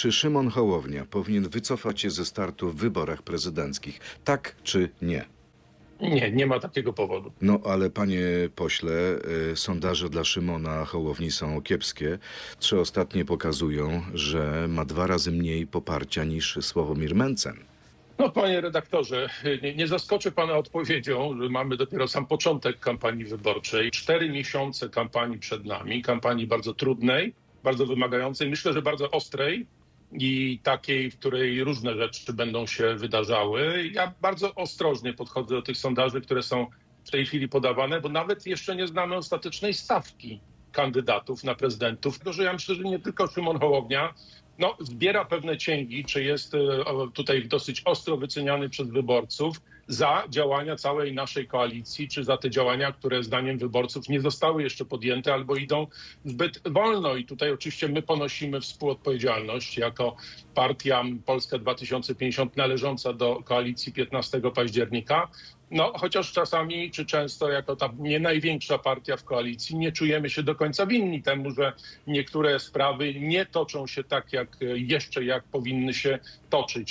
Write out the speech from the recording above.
Czy Szymon Hołownia powinien wycofać się ze startu w wyborach prezydenckich? Tak czy nie? Nie, nie ma takiego powodu. No ale panie pośle, y, sondaże dla Szymona Hołowni są kiepskie. Trzy ostatnie pokazują, że ma dwa razy mniej poparcia niż Sławomir Mencen. No, panie redaktorze, nie, nie zaskoczę pana odpowiedzią, że mamy dopiero sam początek kampanii wyborczej. Cztery miesiące kampanii przed nami, kampanii bardzo trudnej, bardzo wymagającej, myślę, że bardzo ostrej i takiej, w której różne rzeczy będą się wydarzały. Ja bardzo ostrożnie podchodzę do tych sondaży, które są w tej chwili podawane, bo nawet jeszcze nie znamy ostatecznej stawki kandydatów na prezydentów. Tylko, że ja myślę, że nie tylko Szymon Hołownia, no, zbiera pewne cięgi, czy jest e, tutaj dosyć ostro wyceniany przez wyborców za działania całej naszej koalicji, czy za te działania, które zdaniem wyborców nie zostały jeszcze podjęte albo idą zbyt wolno. I tutaj oczywiście my ponosimy współodpowiedzialność jako partia Polska 2050 należąca do koalicji 15 października. No, chociaż czasami, czy często, jako ta nie największa partia w koalicji, nie czujemy się do końca winni temu, że niektóre sprawy nie toczą się tak, jak jeszcze jak powinny się toczyć.